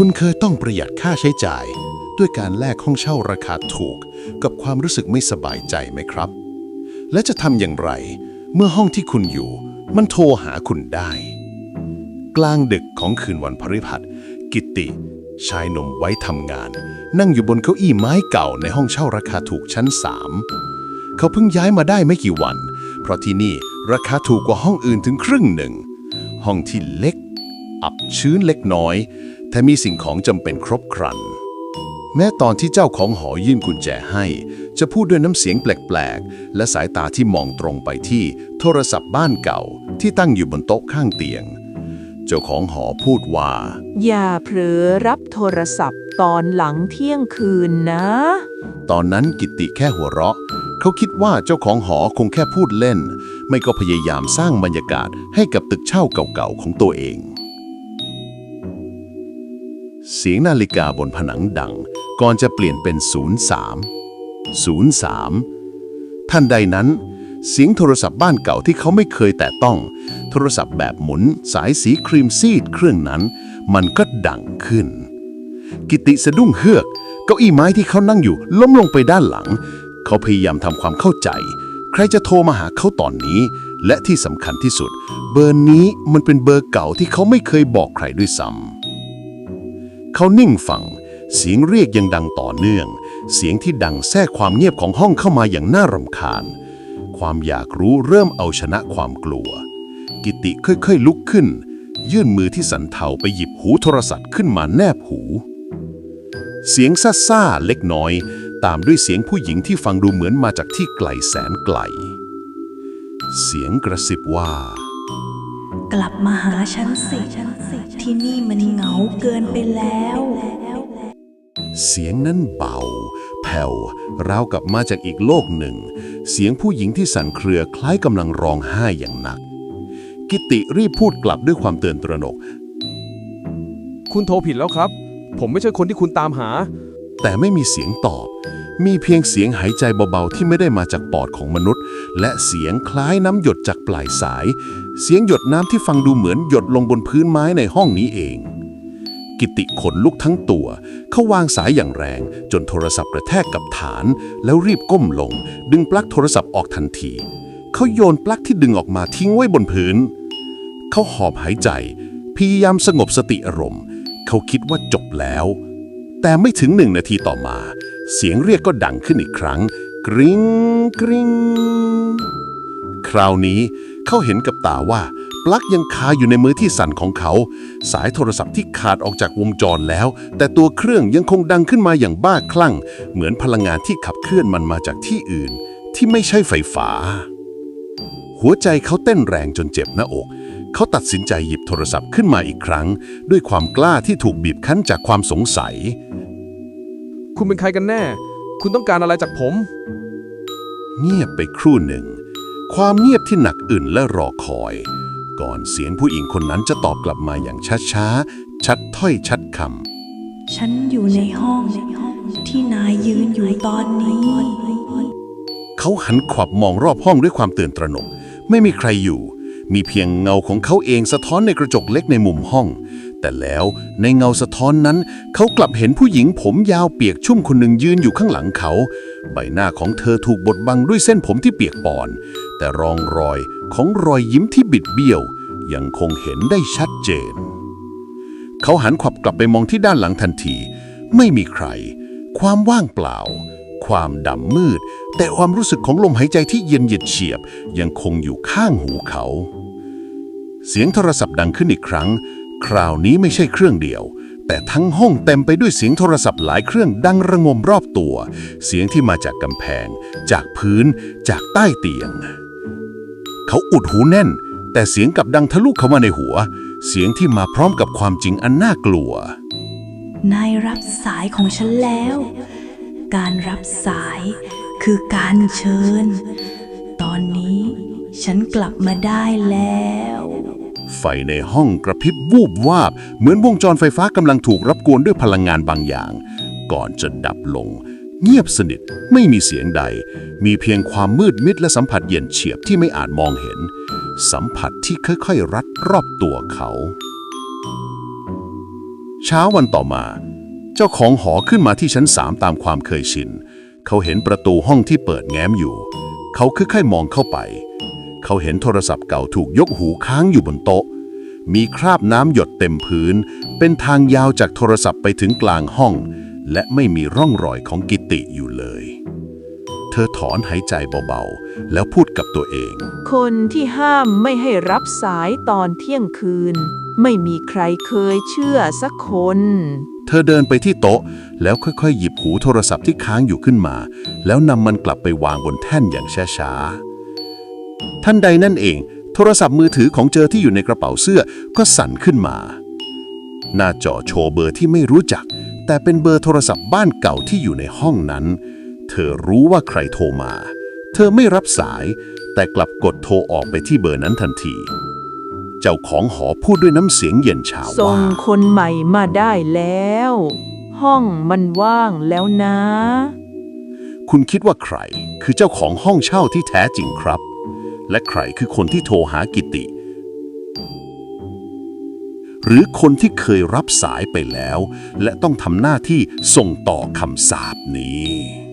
คุณเคยต้องประหยัดค่าใช้จ่าย ด้วยการแลกห้องเช่าราคาถูก กับความรู้สึกไม่สบายใจไหมครับ และจะทำอย่างไร เมื่อห้องที่คุณอยู่ มันโทรหาคุณได้ กลางดึกของคืนวันพฤหัส กิติ ชายหนุ่มไว้ทำงาน นั่งอยู่บนเก้าอี้ไม้เก่าในห้องเช่าราคาถูกชั้นสามเขาเพิ่งย้ายมาได้ไม่กี่วัน เพราะที่นี่ราคาถูกกว่าห้องอื่นถึงครึ่งหนึ่ง ห้องที่เล็ก อับชื้นเล็กน้อย แต่มีสิ่งของจำเป็นครบครัน แม้ตอนที่เจ้าของหอยื่นกุญแจให้ จะพูดด้วยน้ำเสียงแปลกๆ และสายตาที่มองตรงไปที่โทรศัพท์บ้านเก่าที่ตั้งอยู่บนโต๊ะข้างเตียง เจ้าของหอพูดว่า อย่าเผลอรับโทรศัพท์ตอนหลังเที่ยงคืนนะ ตอนนั้นกิตติแค่หัวเราะ เขาคิดว่าเจ้าของหอคงแค่พูดเล่น ไม่ก็พยายามสร้างบรรยากาศให้กับตึกเช่าเก่าๆของตัวเอง เสียงนาฬิกาบนผนังดัง ก่อนจะเปลี่ยนเป็น 03 03ทันใดนั้น เสียงโทรศัพท์บ้านเก่าที่เขาไม่เคยแตะต้อง โทรศัพท์แบบหมุนสายสีครีมซีดเครื่องนั้น มันก็ดังขึ้น กิติสะดุ้งเฮือก เก้าอี้ไม้ที่เขานั่งอยู่ล้มลงไปด้านหลัง เขาพยายามทำความเข้าใจ ใครจะโทรมาหาเขาตอนนี้ และที่สำคัญที่สุด เบอร์นี้มันเป็นเบอร์เก่าที่เขาไม่เคยบอกใครด้วยซ้ำ เขานิ่งฟัง เสียงเรียกยังดังต่อเนื่อง เสียงที่ดังแทรกความเงียบของห้องเข้ามาอย่างน่ารำคาญ ความอยากรู้เริ่มเอาชนะความกลัว กิติค่อยๆลุกขึ้น ยื่นมือที่สันเทาไปหยิบหูโทรศัพท์ขึ้นมาแนบหู เสียงซ่าๆเล็กน้อย ตามด้วยเสียงผู้หญิงที่ฟังดูเหมือนมาจากที่ไกลแสนไกล เสียงกระซิบว่า กลับมาหาฉันสิ ที่นี่มันเหงาเกินไปแล้ว เสียงนั้นเบา แผ่วราวกับมาจากอีกโลกหนึ่ง เสียงผู้หญิงที่สั่นเครือคล้ายกำลังร้องไห้อย่างหนัก กิติรีบพูดกลับด้วยความตื่นตระหนก คุณโทรผิดแล้วครับ ผมไม่ใช่คนที่คุณตามหา แต่ไม่มีเสียงตอบ มีเพียงเสียงหายใจเบาๆที่ไม่ได้มาจากปอดของมนุษย์ และเสียงคล้ายน้ำหยดจากปลายสาย เสียงหยดน้ำที่ฟังดูเหมือนหยดลงบนพื้นไม้ในห้องนี้เอง กิติขนลุกทั้งตัว เขาวางสายอย่างแรง จนโทรศัพท์กระแทกกับฐาน แล้วรีบก้มลง ดึงปลั๊กโทรศัพท์ออกทันที เขาโยนปลั๊กที่ดึงออกมาทิ้งไว้บนพื้น เขาหอบหายใจ พยายามสงบสติอารมณ์ เขาคิดว่าจบแล้ว แต่ไม่ถึงหนึ่งนาทีต่อมา เสียงเรียกก็ดังขึ้นอีกครั้ง กริงกริงคราวนี้เขาเห็นกับตาว่า ปลั๊กยังคาอยู่ในมือที่สั่นของเขา สายโทรศัพท์ที่ขาดออกจากวงจรแล้ว แต่ตัวเครื่องยังคงดังขึ้นมาอย่างบ้าคลั่ง เหมือนพลังงานที่ขับเคลื่อนมันมาจากที่อื่น ที่ไม่ใช่ไฟฟ้า หัวใจเขาเต้นแรงจนเจ็บหน้าอกเขาตัดสินใจหยิบโทรศัพท์ขึ้นมาอีกครั้ง ด้วยความกล้าที่ถูกบีบคั้นจากความสงสัย คุณเป็นใครกันแน่ คุณต้องการอะไรจากผม เงียบไปครู่หนึ่ง ความเงียบที่หนักอึ่นและรอคอย ก่อนเสียงผู้หญิงคนนั้นจะตอบกลับมาอย่างช้าๆ ชัดถ้อยชัดคฉันอยู่ในห้องที่นายยืนอยู่ตอนนี้ำเขาหันขวับมองรอบห้องด้วยความตื่นตระหนก ไม่มีใครอยู่ มีเพียงเงาของเขาเองสะท้อนในกระจกเล็กในมุมห้อง แต่แล้วในเงาสะท้อนนั้น เขากลับเห็นผู้หญิงผมยาวเปียกชุ่มคนหนึ่งยืนอยู่ข้างหลังเขา ใบหน้าของเธอถูกบดบังด้วยเส้นผมที่เปียกปอน แต่รองรอยของรอยยิ้มที่บิดเบี้ยว ยังคงเห็นได้ชัดเจน เขาหันขวับกลับไปมองที่ด้านหลังทันที ไม่มีใคร ความว่างเปล่า ความดำมืด แต่ความรู้สึกของลมหายใจที่เย็นเยียดเฉียบ ยังคงอยู่ข้างหูเขา เสียงโทรศัพท์ดังขึ้นอีกครั้ง คราวนี้ไม่ใช่เครื่องเดียว แต่ทั้งห้องเต็มไปด้วยเสียงโทรศัพท์หลายเครื่องดังระงมรอบตัว เสียงที่มาจากกำแพง จากพื้น จากใต้เตียง เขาอุดหูแน่น แต่เสียงกลับดังทะลุเข้ามาในหัว เสียงที่มาพร้อมกับความจริงอันน่ากลัว นายรับสายของฉันแล้ว การรับสายคือการเชิญ ตอนนี้ฉันกลับมาได้แล้ว ไฟในห้องกระพริบวูบวาบ เหมือนวงจรไฟฟ้ากำลังถูกรับกวนด้วยพลังงานบางอย่าง ก่อนจะดับลง เงียบสนิทไม่มีเสียงใด มีเพียงความมืดมิดและสัมผัสเย็นเฉียบที่ไม่อาจมองเห็น สัมผัสที่ค่อยๆ รัดรอบตัวเขา เช้าวันต่อมา เจ้าของหอขึ้นมาที่ชั้นสามตามความเคยชิน เขาเห็นประตูห้องที่เปิดแง้มอยู่ เขาค่อยๆมองเข้าไป เขาเห็นโทรศัพท์เก่าถูกยกหูค้างอยู่บนโต๊ะ มีคราบน้ำหยดเต็มพื้น เป็นทางยาวจากโทรศัพท์ไปถึงกลางห้อง และไม่มีร่องรอยของกิติอยู่เลย เธอถอนหายใจเบาๆ แล้วพูดกับตัวเอง คนที่ห้ามไม่ให้รับสายตอนเที่ยงคืน ไม่มีใครเคยเชื่อสักคน เธอเดินไปที่โต๊ะ แล้วค่อยๆ หยิบหูโทรศัพท์ที่ค้างอยู่ขึ้นมา แล้วนำมันกลับไปวางบนแท่นอย่างช้าๆ ท่านใดนั่นเอง โทรศัพท์มือถือของเจอที่อยู่ในกระเป๋าเสื้อก็สั่นขึ้นมา หน้าจอโชว์เบอร์ที่ไม่รู้จัก แต่เป็นเบอร์โทรศัพท์บ้านเก่าที่อยู่ในห้องนั้น เธอรู้ว่าใครโทรมา เธอไม่รับสาย แต่กลับกดโทรออกไปที่เบอร์นั้นทันที เจ้าของหอพูดด้วยน้ำเสียงเย็นชาส่ว่างคนใหม่มาได้แล้ว ห้องมันว่างแล้วนะ คุณคิดว่าใคร คือเจ้าของห้องเช่าที่แท้จริงครับ และใครคือคนที่โทรหากิติ หรือคนที่เคยรับสายไปแล้ว และต้องทำหน้าที่ส่งต่อคำสาปนี้